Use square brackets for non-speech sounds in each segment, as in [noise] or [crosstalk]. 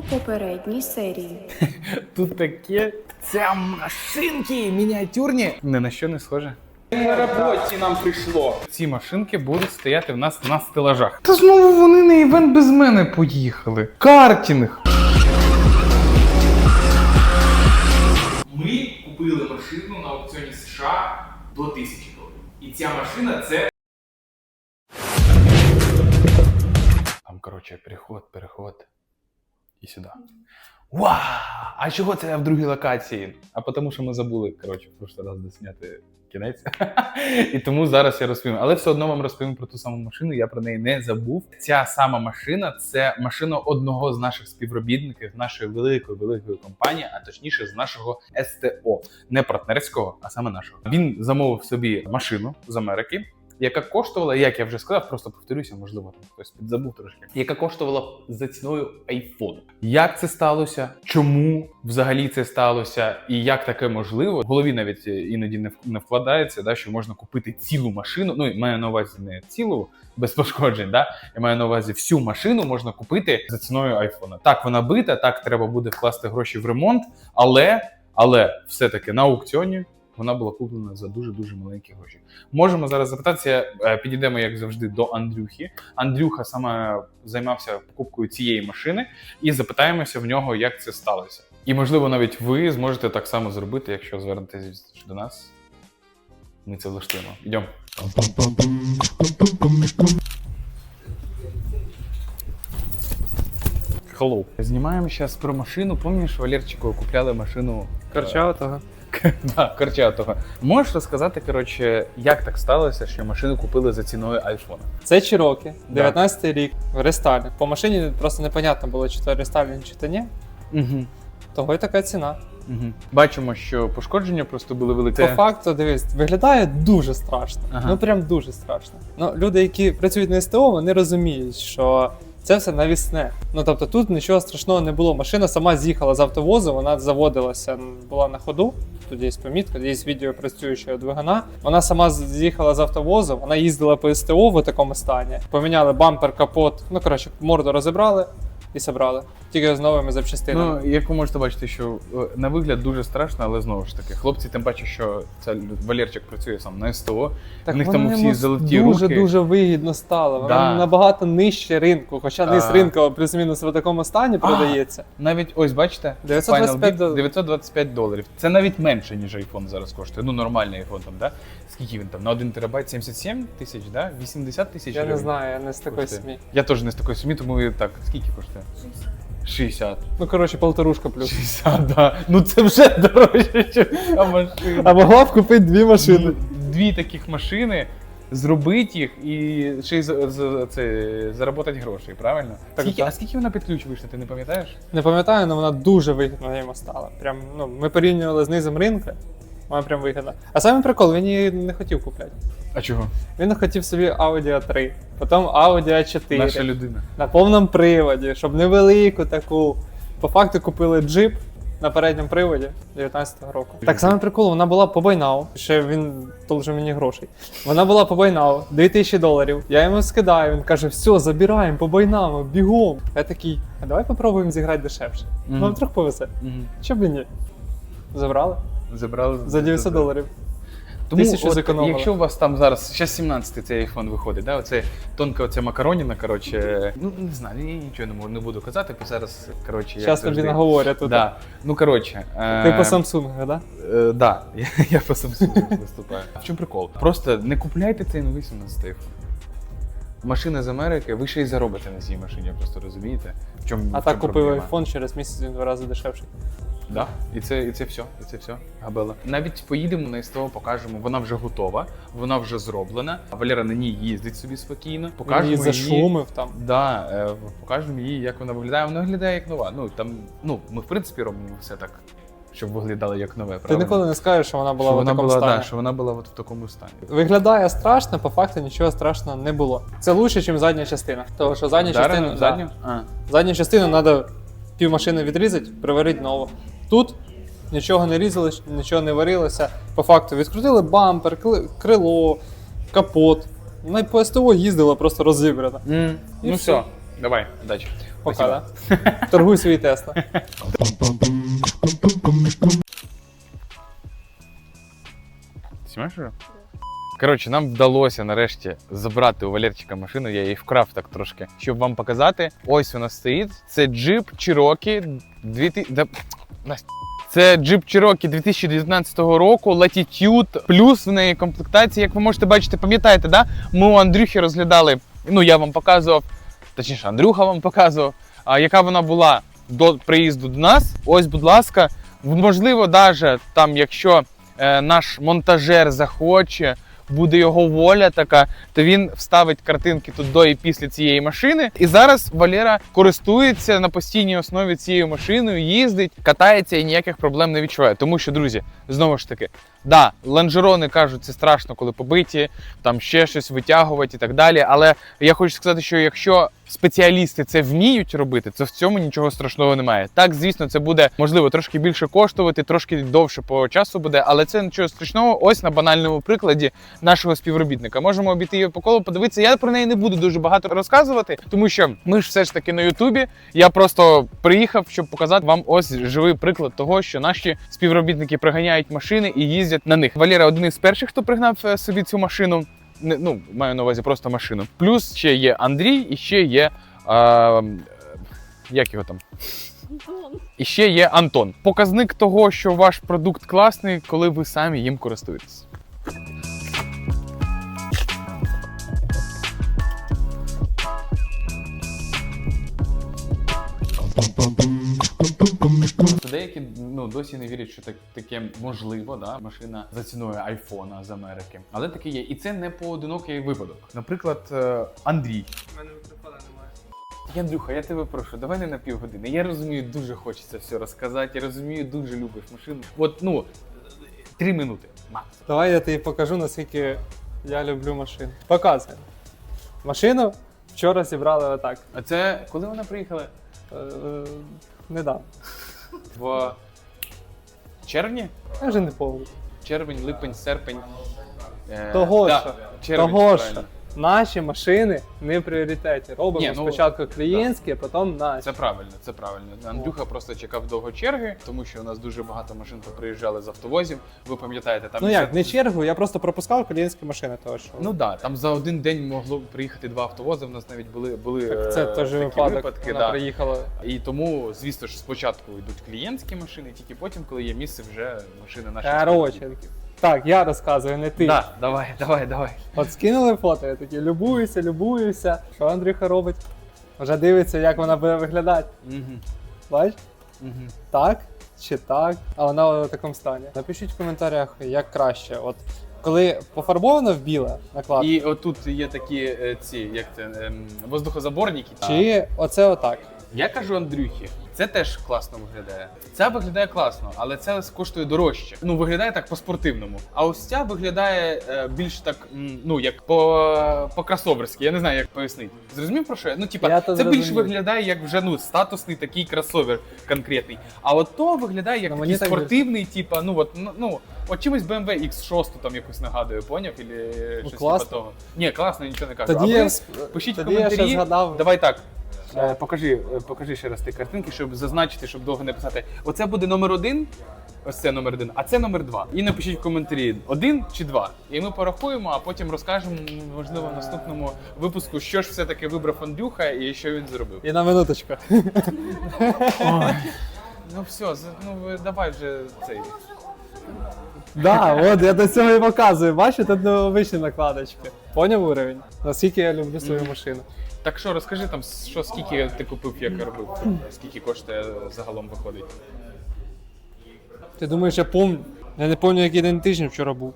у попередній серії. [laughs] Тут таке це машинки мініатюрні. Ні на що не схоже. На роботі нам прийшло. Ці машинки будуть стояти в нас на стелажах. Та знову вони на івент без мене поїхали. Картінг. Ми купили машину на аукціоні США до 1000 доларів. І ця машина це Там, коротше, переход, переход. І сюди. Вау! А чого це я в другій локації? А тому, що ми забули, коротше, в прошлий раз досняти кінець. [laughs] І тому зараз я розповім. Але все одно вам розповім про ту саму машину, я про неї не забув. Ця сама машина це машина одного з наших співробітників, нашої великої великої компанії, а точніше з нашого СТО, не партнерського, а саме нашого. Він замовив собі машину з Америки яка коштувала, як я вже сказав, просто повторюся, можливо, там хтось підзабув трошки, яка коштувала за ціною iPhone. Як це сталося? Чому взагалі це сталося? І як таке можливо? В голові навіть іноді не вкладається, да, що можна купити цілу машину. Ну, маю на увазі не цілу без пошкоджень, да? я маю на увазі всю машину можна купити за ціною айфона. Так, вона бита, так треба буде вкласти гроші в ремонт, але, але все-таки на аукціоні вона була куплена за дуже дуже маленькі гроші. Можемо зараз запитатися, е, підійдемо як завжди до Андрюхи. Андрюха саме займався покупкою цієї машини, і запитаємося в нього, як це сталося. І можливо, навіть ви зможете так само зробити, якщо звернетесь до нас. Ми це влаштуємо. Йдемо. Hello. Знімаємо зараз про машину. Пам'ятаєш, Валерчику купляли машину Корчатого. [laughs] Да, Корчатого. Можеш розказати, коротше, як так сталося, що машину купили за ціною айфона? Це Чирокі, 19 рік, в рестайлі. По машині просто непонятно було, чи то рестайлінг, чи то ні. Угу. Того й така ціна. Угу. Бачимо, що пошкодження просто були великі. По факту, дивись, виглядає дуже страшно. Ага. Ну прям дуже страшно. Ну, люди, які працюють на СТО, вони розуміють, що це все навісне. Ну тобто тут нічого страшного не було. Машина сама з'їхала з автовозу, вона заводилася, була на ходу. Тут є помітка, є відео працюючого двигуна. Вона сама з'їхала з автовозу, вона їздила по СТО в такому стані. Поміняли бампер, капот. Ну коротше, морду розібрали і собрали. Тільки з новими запчастинами. Ну, як ви можете бачити, що е, на вигляд дуже страшно, але знову ж таки, хлопці, тим паче, що це Валерчик працює сам на СТО. Так в них там всі золоті дуже руки. дуже вигідно стала. Вона Да. набагато нижче ринку, хоча низ ринку плюс-мінус в такому стані А. продається. Навіть ось бачите, 925 Final Bid доларів. 925 доларів. Це навіть менше, ніж iPhone зараз коштує. Ну, нормальний iPhone там, да? Скільки він там? На 1 терабайт 77 тисяч, да? 80 тисяч Я не знаю, я не з такої сім'ї. Я теж не з такої сім'ї, тому так. Скільки коштує? 60. Ну коротше, полторушка плюс. 60, да. Ну це вже [laughs] дорожче, ніж ця машина. А могла б купити дві машини. Дві таких машини, зробити їх і ще й за- за- це, заробити грошей, правильно? Так, скільки, так. а скільки вона під ключ вийшла, ти не пам'ятаєш? Не пам'ятаю, але вона дуже вигідна йому стала. Прям, ну, ми порівнювали з низом ринку. Вона прям вигідна. А саме прикол, він її не хотів купляти. А чого? Він хотів собі Audi A3, потім Audi A4 Наша людина. на повному приводі, щоб невелику таку. По факту купили джип на передньому приводі 19-го року. Так само прикол, вона була по байнау. Ще він должен мені грошей. Вона була по байнау, 2000 доларів. Я йому скидаю, він каже: все, забираємо по байнау, бігом. Я такий, а давай попробуємо зіграти дешевше. Мгм. Вам трохи повезе. Чо б і ні? Забрали Забрали за 900 доларів. Тому Тисячу от, зекономили. якщо у вас там зараз ще 17 цей iPhone виходить, да, оце тонка оця макароніна, коротше, ну не знаю, я нічого не можу не буду казати, бо зараз, коротше, як Зараз тобі наговорять тут. Да. Ну коротше, е, Ти по Samsung, да? Е, да, я, [laughs] я по Samsung виступаю. В чому прикол? Просто не купляйте цей новий 17 iPhone. Машина з Америки, ви ще й заробите на цій машині, просто розумієте? В чому, А в так чому купив проблема? iPhone через місяць він в два рази дешевший. Да. І це, і це все, і це все, Габела. Навіть поїдемо на СТО, покажемо, вона вже готова, вона вже зроблена. Валера на ній їздить собі спокійно. Він Покажемо її зашумив там. Да, е, покажемо їй, як вона виглядає. Вона виглядає як нова. Ну там, ну ми в принципі робимо все так, щоб виглядало як нове. Ти правильно? ніколи не скажеш, що вона була що в вона такому була, стані. да, що вона була от в такому стані. Виглядає страшно, по факту нічого страшного не було. Це лучше, ніж задня частина. Тому що задню Дарину? частину, задню? Да, А. задню частину треба пів машини відрізати, приварити нову. Тут нічого не різалось, нічого не варилося. По факту відкрутили бампер, крило, капот. На по СТО їздила просто розібрана. Mm. І Ну все. все, давай, удачі. Пока, да? [laughs] Торгуй свої Тесла. Знімаєш вже? Коротше, нам вдалося нарешті забрати у Валерчика машину. Я її вкрав так трошки, щоб вам показати. Ось вона стоїть. Це джип Cherokee 2000... Да... Настя. Це джип Cherokee 2019 року, Latitude, плюс в неї комплектація, як ви можете бачити, пам'ятаєте, да? Ми у Андрюхи розглядали, ну я вам показував, точніше, Андрюха вам показував, яка вона була до приїзду до нас. Ось, будь ласка, можливо, навіть там, якщо е, наш монтажер захоче, буде його воля така, то він вставить картинки тут до і після цієї машини. І зараз Валера користується на постійній основі цією машиною, їздить, катається і ніяких проблем не відчуває. Тому що, друзі, знову ж таки, да, лонжерони кажуть, це страшно, коли побиті, там ще щось витягувати і так далі. Але я хочу сказати, що якщо спеціалісти це вміють робити, то в цьому нічого страшного немає. Так, звісно, це буде можливо трошки більше коштувати, трошки довше по часу буде, але це нічого страшного. Ось на банальному прикладі нашого співробітника. Можемо обійти її по колу, подивитися. Я про неї не буду дуже багато розказувати, тому що ми ж все ж таки на Ютубі. Я просто приїхав, щоб показати вам ось живий приклад того, що наші співробітники приганяють машини і їздять на них. Валера один із перших, хто пригнав е, собі цю машину. Не, ну, маю на увазі просто машину. Плюс ще є Андрій і ще є. А, як його там? І ще є Антон. Показник того, що ваш продукт класний, коли ви самі їм користуєтесь. Досі не вірять, що так таке можливо, да? машина за ціною айфона з Америки. Але таке є. І це не поодинокий випадок. Наприклад, е, Андрій. У мене мікрофона немає. Андрюха, я тебе прошу, давай не на півгодини. Я розумію, дуже хочеться все розказати. Я розумію, дуже любиш машину. От ну три минути. Макс. Давай я тобі покажу, наскільки я люблю машини. Показуй. Машину вчора зібрали отак. А це коли вона приїхала? Е, е, недавно. В червні? Я вже не пам'ятаю. Червень, липень, серпень. Е, Того да, червень, того правильно. Наші машини не в пріоритеті. Робимо Ні, ну, спочатку клієнтські, а потім наші. Це правильно, це правильно. Андрюха просто чекав довго черги, тому що у нас дуже багато машин приїжджали з автовозів. Ви пам'ятаєте, там Ну як, не чергу, я просто пропускав клієнтські машини, того що. Ну да, там за один день могло приїхати два автовози. В нас навіть були були так це е, теж такі випадок. випадки. Вона Да. приїхала. І тому, звісно ж, спочатку йдуть клієнтські машини, тільки потім, коли є місце, вже машини наші. Короче. Так, я розказую, не ти. Да, давай, давай, давай. От скинули фото, я такий любуюся, любуюся. Що Андрюха робить? Вже дивиться, як вона буде виглядати. Угу. Бач? Угу. Так чи так? А вона в такому стані. Напишіть в коментарях, як краще. От коли пофарбовано в біле накладка, І отут є такі е, ці, як це, ем, воздухозаборники. чи оце отак. Я кажу Андрюхі, це теж класно виглядає. Ця виглядає класно, але це коштує дорожче. Ну виглядає так по-спортивному. А ось ця виглядає е, більш так, м, ну як по, по кросоверськи. Я не знаю, як пояснити. Зрозумів про що? я? Ну, типа, Я то це більш зрозумів. виглядає як вже ну статусний такий кросовер конкретний. А от то виглядає як Ну, такий так спортивний, типа, ну от ну, ну. От чимось BMW X6 там якось нагадує, поняв? Ілі щось типа Ну, класно. того. Ні, класно, нічого не кажу. Тоді а ви сп- пишіть в тоді я коментарі. ще згадав. Давай так. Е, Покажи, е, покажи ще раз ті картинки, щоб зазначити, щоб довго не писати. Оце буде номер один. Ось це номер один, а це номер два. І напишіть в коментарі один чи два. І ми порахуємо, а потім розкажемо, можливо, в наступному випуску, що ж все-таки вибрав Андрюха і що він зробив. І на минуточку. Ну все, з- ну ви давай вже цей. Да, от я до цього і показую. Бачите, тут необичні накладочки. Поняв уровень? Наскільки я люблю свою машину. Так що розкажи там, що скільки ти купив, як робив, скільки коштує загалом виходить. Ти думаєш, я помню? Я не пам'ятаю, який день тижня вчора був.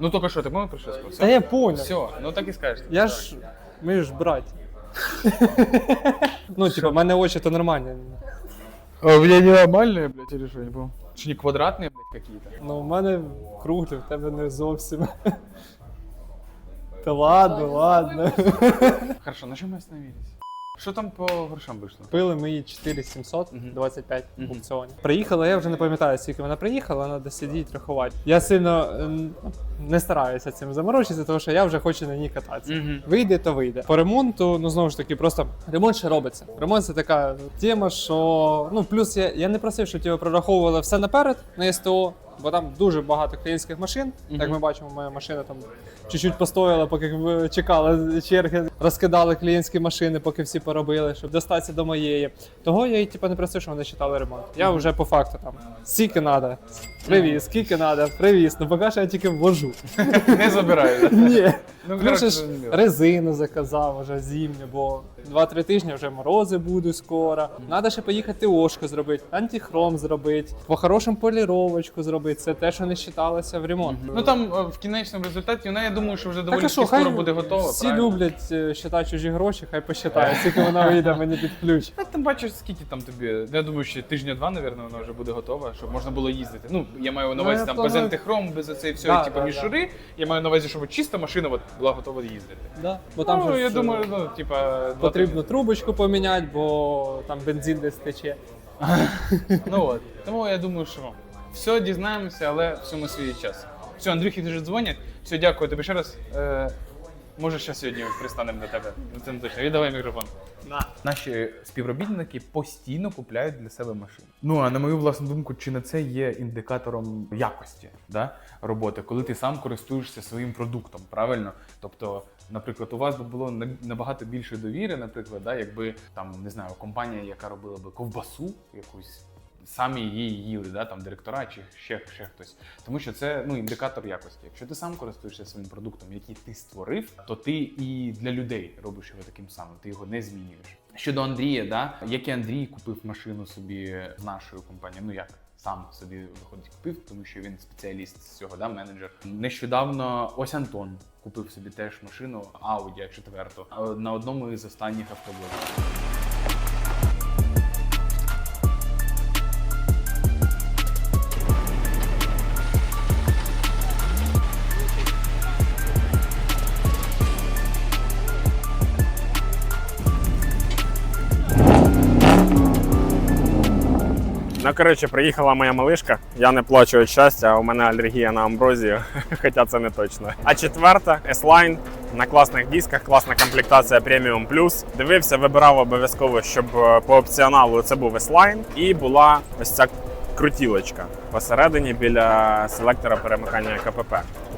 Ну тільки що, ти помнив про що? Та я поняв. Все, ну так і скажеш. Я ж. Ми ж браті. ну, типа, в мене очі то нормальні. А у меня нормальные, блядь, или что, я не. Что, не квадратные, блядь, какие-то? Ну, в мене круглі, в тебе не зовсім. Та ладно, ладно. Хорошо, на чем мы остановились? Що там по грошам вийшло? Купили ми її 4700, Мгм. 25 в Мгм. аукціоні. Приїхала, я вже не пам'ятаю, скільки вона приїхала, треба сидіти, рахувати. Я сильно ем, не стараюся цим заморочитися, тому що я вже хочу на ній кататися. Мгм. Вийде, то вийде. По ремонту, ну знову ж таки, просто ремонт ще робиться. Ремонт це така тема, що ну плюс я, я не просив, щоб тебе прораховували все наперед на СТО. Бо там дуже багато українських машин. Як Мгм. ми бачимо, моя машина там чуть-чуть постояла, поки чекали черги, розкидали клієнтські машини, поки всі поробили, щоб достатися до моєї. Того я їй типу, не просив, що вони читали ремонт. Я вже по факту там скільки треба, привіз, скільки треба, привіз. Ну поки що я тільки ввожу. Не забираю. [laughs] Ні. Ну, Плюс коротше, ж зрозуміло. резину заказав вже зимню, бо 2-3 тижні вже морози будуть скоро. Надо ще поїхати ошко зробити, антихром зробити, по хорошому поліровочку зробити. Це те, що не вважалося в ремонт. Ну там е, в кінечному результаті, вона, я думаю, що вже доволі Так а що, скоро буде готова. всі правильно? люблять е, считати чужі гроші, хай посчитають, скільки вона вийде мені під ключ. Та там бачиш, скільки там тобі. Я думаю, що тижня-два, напевно, вона вже буде готова, щоб можна було їздити. Ну, я маю на Ну, увазі я там планую- без антихром, без оцей всього, Да, типу, да, мішури. Я маю на увазі, щоб чиста машина от, була готова їздити. Да, бо там ну, же я ж, думаю, е, ну, типа, два потрібно тижні. трубочку поміняти, бо там бензин десь тече. [laughs] Ну от. Тому я думаю, що все дізнаємося, але всьому свій час. Все, Андрюхи вже дзвонять. Все, дякую тобі ще раз. Е, може, ще сьогодні пристанемо до тебе. Ну, Це не точно. Віддавай мікрофон. Наші співробітники постійно купляють для себе машини. Ну а на мою власну думку, чи не це є індикатором якості да, роботи, коли ти сам користуєшся своїм продуктом, правильно? Тобто, наприклад, у вас би було набагато більше довіри, наприклад, да, якби там не знаю, компанія, яка робила би ковбасу якусь. Самі її їли, да, там директора чи ще, ще хтось. Тому що це ну, індикатор якості. Якщо ти сам користуєшся своїм продуктом, який ти створив, то ти і для людей робиш його таким самим, ти його не змінюєш. Щодо Андрія, да, як і Андрій купив машину собі з нашої компанії, ну як сам собі виходить купив, тому що він спеціаліст з цього, да, менеджер. Нещодавно ось Антон купив собі теж машину Audi A4 на одному із останніх автобусів. Коротше, приїхала моя малишка. Я не плачу від щастя, у мене алергія на амброзію, [laughs] хоча це не точно. А четверта S-Line на класних дисках, класна комплектація Premium Plus. Дивився, вибирав обов'язково, щоб е, по опціоналу це був S-Line і була ось ця крутілочка посередині біля селектора перемикання КПП.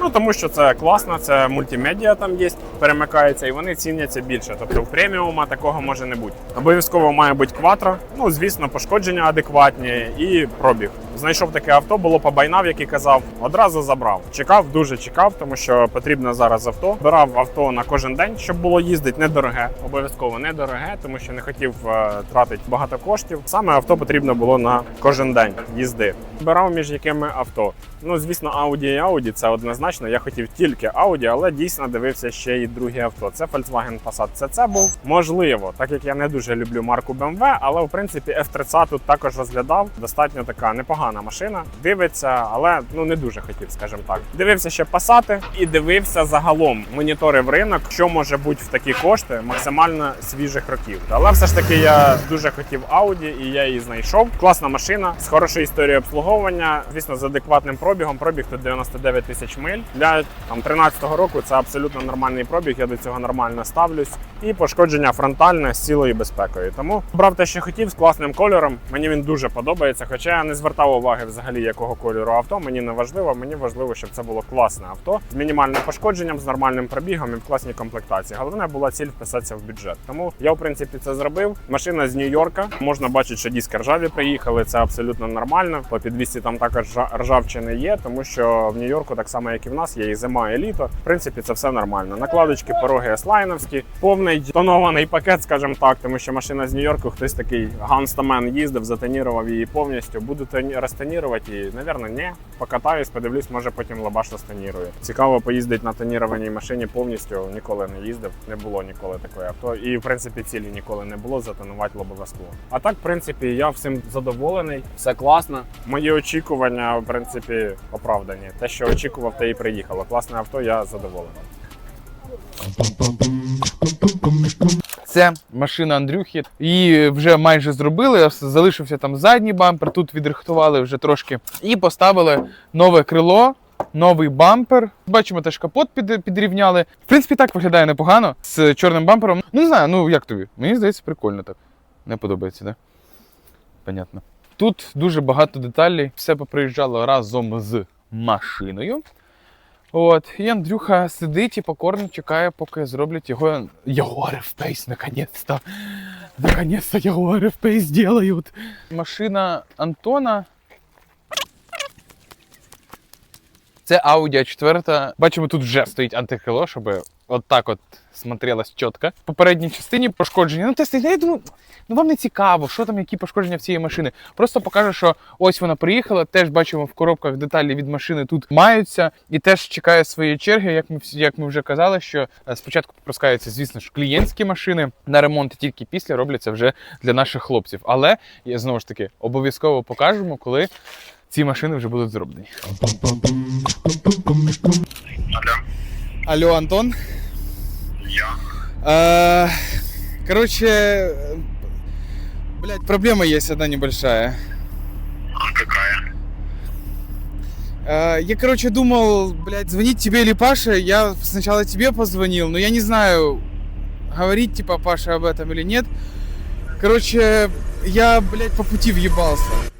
Ну тому що це класно, це мультимедіа там є, перемикається, і вони ціняться більше. Тобто в преміума такого може не бути. Обов'язково має бути кватро. Ну звісно, пошкодження адекватні і пробіг. Знайшов таке авто, було побайнав, як і казав. Одразу забрав. Чекав, дуже чекав, тому що потрібно зараз авто. Брав авто на кожен день, щоб було їздити недороге. Обов'язково недороге, тому що не хотів е, тратити багато коштів. Саме авто потрібно було на кожен день їзди. Брав між якими авто. Ну, звісно, Audi і Audi це однозначно. Я хотів тільки Audi, але дійсно дивився ще й другі авто. Це Volkswagen Passat CC був. Можливо, так як я не дуже люблю марку BMW, але в принципі F30 тут також розглядав. Достатньо така непогана машина. Дивиться, але ну не дуже хотів, скажімо так. Дивився ще Passat і дивився загалом моніторив ринок, що може бути в такі кошти максимально свіжих років. Але все ж таки я дуже хотів Audi і я її знайшов. Класна машина з хорошою історією обслуговування. Звісно, з адекватним пробігом. Пробіг тут 99 тисяч миль. Для там 13-го року це абсолютно нормальний пробіг. Я до цього нормально ставлюсь. І пошкодження фронтальне з цілою безпекою. Тому брав те, що хотів з класним кольором. Мені він дуже подобається. Хоча я не звертав уваги взагалі, якого кольору авто. Мені не важливо. Мені важливо, щоб це було класне авто з мінімальним пошкодженням, з нормальним пробігом і в класній комплектації. Головне була ціль вписатися в бюджет. Тому я в принципі це зробив. Машина з Нью-Йорка. Можна бачити, що диски ржаві приїхали. Це абсолютно нормально. По підвісці там також ржавчини є, тому що в Нью-Йорку, так само як і в нас, є і зима, і літо. В принципі, це все нормально. Накладочки, пороги S-лайновські, повний тонований пакет, скажімо так, тому що машина з Нью-Йорку, хтось такий ганстамен їздив, затонірував її повністю. Буду розтонірувати її? Навірно, ні. Покатаюсь, подивлюсь, може потім лабаш розтонірую. Цікаво поїздити на тонірованій машині повністю. Ніколи не їздив, не було ніколи такої авто. І в принципі цілі ніколи не було затонувати лобове скло. А так, в принципі, я всім задоволений. Все класно. Мої очікування, в принципі, оправдані. Те, що очікував, те і приїхало. Класне авто, я задоволений. Це машина Андрюхи. Її вже майже зробили. Залишився там задній бампер. Тут відрихтували вже трошки і поставили нове крило. Новий бампер. Бачимо, теж капот під, підрівняли. В принципі, так виглядає непогано з чорним бампером. Ну не знаю, ну як тобі? Мені здається, прикольно так. Не подобається? Да? Понятно. Тут дуже багато деталей. Все поприїжджало разом з машиною. От, і Андрюха сидить і покорно чекає, поки зроблять його його RFPace, наконець-то. Наконець-то його RFPace зроблять. Машина Антона. Це Audi A4. Бачимо, тут вже стоїть антикрило, щоб от так от смотрелось чітко. В попередній частині пошкодження. Ну, тести, я думаю, ну вам не цікаво, що там, які пошкодження в цієї машини. Просто покаже, що ось вона приїхала. Теж бачимо в коробках деталі від машини тут маються, і теж чекає своєї черги. Як ми як ми вже казали, що е, спочатку пропускаються, звісно ж, клієнтські машини на ремонт, тільки після робляться вже для наших хлопців. Але я знову ж таки обов'язково покажемо, коли ці машини вже будуть зроблені. Алло, Антон. Я. короче, блядь, проблема есть одна небольшая. А какая? Э, Я, короче, думал, блядь, звонить тебе или Паше. Я сначала тебе позвонил, но я не знаю, говорить типа Паше об этом или нет. Короче, я, блядь, по пути въебался.